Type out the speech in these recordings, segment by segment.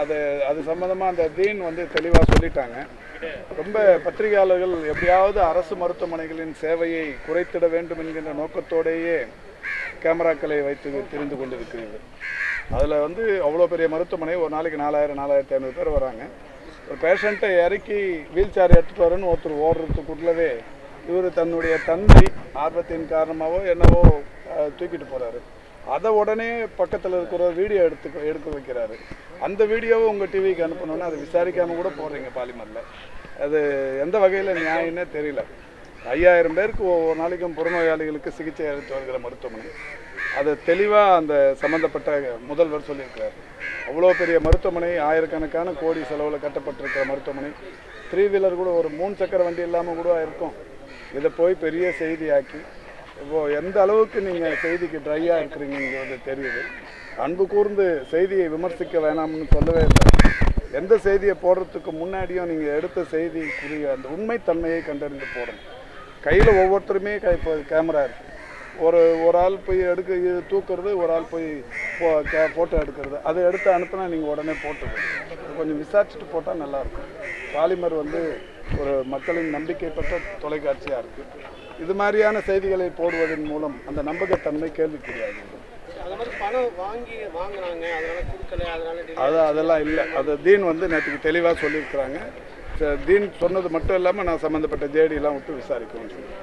அது அது சம்மந்தமாக அந்த தீன் வந்து தெளிவாக சொல்லிட்டாங்க. ரொம்ப பத்திரிகையாளர்கள் எப்படியாவது அரசு மருத்துவமனைகளின் சேவையை குறைத்திட வேண்டும் என்கின்ற நோக்கத்தோடையே கேமராக்களை வைத்து தெரிந்து கொண்டிருக்கிறீர்கள். அதில் வந்து அவ்வளோ பெரிய மருத்துவமனை ஒரு நாளைக்கு நாலாயிரம் நாலாயிரத்தி ஐநூறு பேர் வராங்க. ஒரு பேஷண்ட்டை இறக்கி வீல் சேர் எடுத்துகிட்டு வரேன்னு ஒருத்தர் ஓடுறதுக்குள்ளவே இவர் தன்னுடைய தந்தை ஆர்வத்தின் காரணமாகவோ என்னவோ தூக்கிட்டு போகிறாரு அதை உடனே பக்கத்தில் இருக்கிற வீடியோ எடுத்து எடுக்க வைக்கிறாரு. அந்த வீடியோவை உங்கள் டிவிக்கு அனுப்பணும்னா அதை விசாரிக்காமல் கூட போடுறீங்க பாலிமரில். அது எந்த வகையில் நியாயம்னே தெரியல. ஐயாயிரம் பேருக்கு ஒவ்வொரு நாளைக்கும் புறநோயாளிகளுக்கு சிகிச்சை அளித்து வருகிற மருத்துவமனை. அது தெளிவாக அந்த சம்மந்தப்பட்ட முதல்வர் சொல்லியிருக்கிறார். அவ்வளோ பெரிய மருத்துவமனை ஆயிரக்கணக்கான கோடி செலவில் கட்டப்பட்டிருக்கிற மருத்துவமனை. த்ரீ வீலர் கூட ஒரு மூணு சக்கர வண்டி இல்லாமல் கூட இருக்கும் இதை போய் பெரிய செய்தியாக்கி இப்போ எந்த அளவுக்கு நீங்கள் செய்திக்கு ட்ரையாக இருக்கிறீங்கிறது தெரியுது. அன்பு கூர்ந்து செய்தியை விமர்சிக்க வேணாம்னு சொல்லவே இல்லை. எந்த செய்தியை போடுறதுக்கு முன்னாடியும் நீங்கள் எடுத்த செய்திக்குரிய அந்த உண்மைத்தன்மையை கண்டறிந்து போடணும். கையில் ஒவ்வொருத்தருமே கை இப்போ கேமரா இருக்குது ஒரு ஒரு ஆள் போய் எடுக்க இது தூக்குறது ஒரு ஆள் போய் போ கே ஃபோட்டோ எடுக்கிறது. அதை எடுத்து அனுப்புனா நீங்கள் உடனே போட்டுருங்க கொஞ்சம் விசாரிச்சுட்டு போட்டால் நல்லாயிருக்கும் பாலிமர் வந்து ஒரு மக்களின் நம்பிக்கை பெற்ற தொலைக்காட்சியாக இருக்குது இது மாதிரியான செய்திகளை போடுவதன் மூலம் அந்த நம்பகத்தன்மை கேள்விக்குரியாகிறது அது அதெல்லாம் இல்லை. அது தீன் வந்து நேற்றுக்கு தெளிவாக சொல்லியிருக்கிறாங்க. தீன் சொன்னது மட்டும் இல்லாமல் நான் சம்மந்தப்பட்ட ஜேடியெலாம் விட்டு விசாரிக்கணும்னு சொல்லி.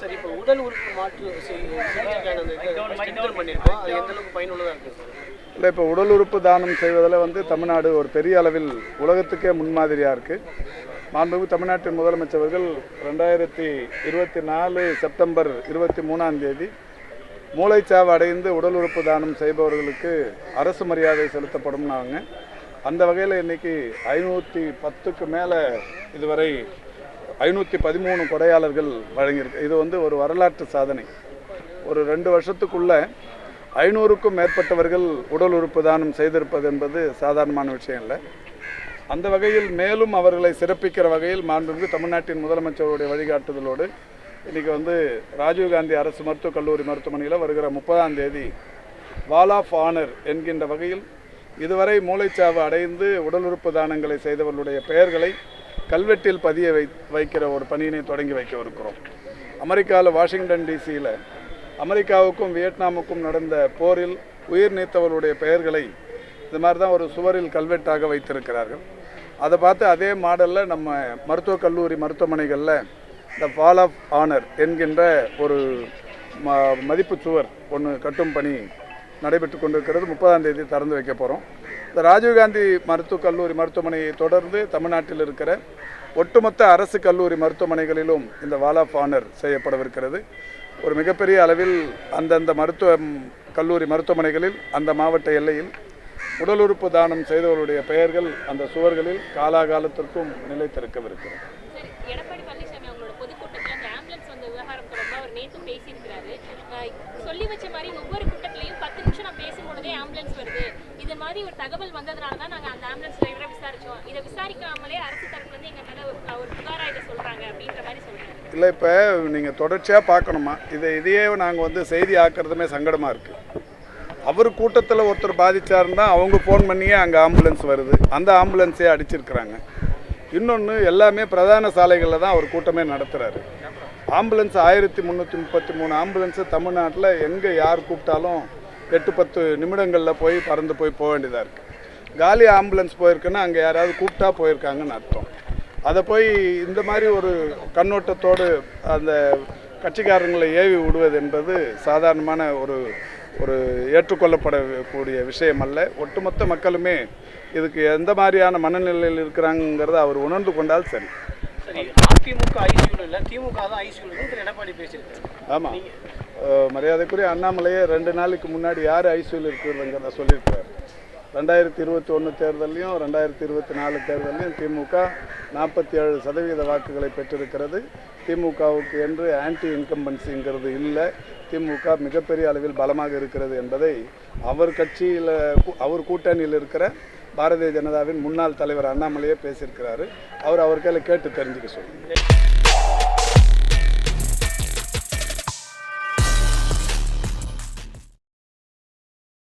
சரி இப்போ உடல் உறுப்பு மாற்று சிகிச்சைக்கான எந்த அளவுக்கு பயனுள்ளதாக இருக்குது சார் இல்லை இப்போ உடல் உறுப்பு தானம் செய்வதில் வந்து தமிழ்நாடு ஒரு பெரிய அளவில் உலகத்துக்கே முன்மாதிரியாக இருக்குது மாண்புமிகு தமிழ்நாட்டின் முதலமைச்சர்கள் ரெண்டாயிரத்தி இருபத்தி நாலு செப்டம்பர் இருபத்தி மூணாம் தேதி மூளைச்சாவு அடைந்து உடல் உறுப்பு தானம் செய்பவர்களுக்கு அரசு மரியாதை செலுத்தப்படும்னாங்க அந்த வகையில் இன்றைக்கி ஐநூற்றி பத்துக்கு மேலே இதுவரை ஐநூற்றி பதிமூணு கொடையாளர்கள் வழங்கியிருக்கு. இது வந்து ஒரு வரலாற்று சாதனை. ஒரு ரெண்டு வருஷத்துக்குள்ள ஐநூறுக்கும் மேற்பட்டவர்கள் உடல் உறுப்பு தானம் செய்திருப்பது என்பது சாதாரணமான விஷயம் இல்லை. அந்த வகையில் மேலும் அவர்களை சிறப்பிக்கிற வகையில் மாண்புமிகு தமிழ்நாட்டின் முதலமைச்சருடைய வழிகாட்டுதலோடு இன்றைக்கி வந்து ராஜீவ்காந்தி அரசு மருத்துவக் கல்லூரி மருத்துவமனையில் வருகிற முப்பதாம் தேதி வால் ஆஃப் ஆனர் என்கின்ற வகையில் இதுவரை மூளைச்சாவு அடைந்து உடல் உறுப்பு தானங்களை செய்தவர்களுடைய பெயர்களை கல்வெட்டில் பதிய வை வைக்கிற ஒரு பணியினை தொடங்கி வைக்க இருக்கிறோம் அமெரிக்காவில் வாஷிங்டன் டிசியில் அமெரிக்காவுக்கும் வியட்நாமுக்கும் நடந்த போரில் உயிர் நீத்தவர்களுடைய பெயர்களை இது மாதிரி தான் ஒரு சுவரில் கல்வெட்டாக வைத்திருக்கிறார்கள். அதை பார்த்து அதே மாடலில் நம்ம மருத்துவக் கல்லூரி மருத்துவமனைகளில் இந்த ஃபால் ஆஃப் ஆனர் என்கின்ற ஒரு ம மதிப்பு சுவர் ஒன்று கட்டும் பணி நடைபெற்று கொண்டிருக்கிறது. முப்பதாம் தேதி திறந்து வைக்க போகிறோம் இந்த ராஜீவ்காந்தி மருத்துவக் கல்லூரி மருத்துவமனையை தொடர்ந்து தமிழ்நாட்டில் இருக்கிற ஒட்டுமொத்த அரசு கல்லூரி மருத்துவமனைகளிலும் இந்த வால் ஆஃப் ஆனர் செய்யப்படவிருக்கிறது. ஒரு மிகப்பெரிய அளவில் அந்தந்த மருத்துவ கல்லூரி மருத்துவமனைகளில் அந்த மாவட்ட எல்லையில் உடல் உறுப்பு தானம் செய்தவர்களுடைய பெயர்கள் அந்த சுவர்களில் காலாகாலத்திற்கும் நிலைத்திருக்கவிருக்கிறது சரி, எடப்பாடி பழனிசாமி அவங்களோட பொதுக்கூட்டத்துல அந்த ஆம்புலன்ஸ் வந்த விவகாரம் தொடர்பா அவர் நேத்து பேசியிருக்கிறாரு. சொல்லி வச்ச மாதிரி ஒவ்வொரு கூட்டத்திலையும் பத்து நிமிஷம் நான் பேசும்பொழுதே ஆம்புலன்ஸ் வருது. இது மாதிரி ஒரு தகவல் வந்ததுனால தான் நாங்கள் அந்த ஆம்புலன்ஸ் டிரைவரை விசாரிச்சோம். இதை விசாரிக்காமலே அரசு தரப்புல இருந்து எங்க மேல ஒரு ஒரு புகாராக இதை சொல்கிறாங்க அப்படின்ற மாதிரி சொல்கிறாங்க இல்லை இப்போ நீங்கள் தொடர்ச்சியாக பார்க்கணுமா? இதை இதையே நாங்கள் வந்து செய்தி ஆக்கிறதுமே சங்கடமாக இருக்குது அவர் கூட்டத்தில் ஒருத்தர் பாதிச்சாருன்னா அவங்க ஃபோன் பண்ணியே அங்கே ஆம்புலன்ஸ் வருது. அந்த ஆம்புலன்ஸே அடிச்சிருக்கிறாங்க. இன்னொன்று எல்லாமே பிரதான சாலைகளில் தான் அவர் கூட்டமே நடத்துகிறாரு ஆம்புலன்ஸ் ஆயிரத்தி முந்நூற்றி முப்பத்தி மூணு ஆம்புலன்ஸு தமிழ்நாட்டில் எங்கே யார் கூப்பிட்டாலும் எட்டு பத்து நிமிடங்களில் போய் பறந்து போய் போக வேண்டியதாக இருக்குது காலி ஆம்புலன்ஸ் போயிருக்குன்னா அங்கே யாராவது கூப்பிட்டா போயிருக்காங்கன்னு அர்த்தம். அதை போய் இந்த மாதிரி ஒரு கண்ணோட்டத்தோடு அந்த கட்சிக்காரங்களை ஏவி விடுவது என்பது சாதாரணமான ஒரு ஒரு ஏற்றுக்கொள்ளப்படக்கூடிய விஷயம் அல்ல. ஒட்டுமொத்த மக்களுமே இதுக்கு எந்த மாதிரியான மனநிலையில் இருக்கிறாங்கிறத அவர் உணர்ந்து கொண்டால் சரி சரி. அதிமுக ஐசியூல இல்லை திமுக தான் ஐசியூல திரு எடப்பாடி பேசியிருக்காரு. ஆமாம் மரியாதைக்குரிய அண்ணாமலையே ரெண்டு நாளைக்கு முன்னாடி யார் ஐசியூவில் இருக்கிறதுங்கிறத சொல்லியிருக்கிறார் ரெண்டாயிரத்தி இருபத்தி ஒன்று தேர்தலையும் ரெண்டாயிரத்தி இருபத்தி நாலு தேர்தலையும் திமுக நாற்பத்தி ஏழு சதவீத வாக்குகளை பெற்றிருக்கிறது. திமுகவுக்கு என்று ஆன்டி இன்கம்பன்சிங்கிறது இல்லை. திமுக மிகப்பெரிய அளவில் பலமாக இருக்கிறது என்பதை அவர் கட்சியில் அவர் கூட்டணியில் இருக்கிற பாரதிய ஜனதாவின் முன்னாள் தலைவர் அண்ணாமலையே பேசியிருக்கிறாரு. அவர் அவர் கையில் கேட்டு தெரிஞ்சுக்க சொல்லுங்கள்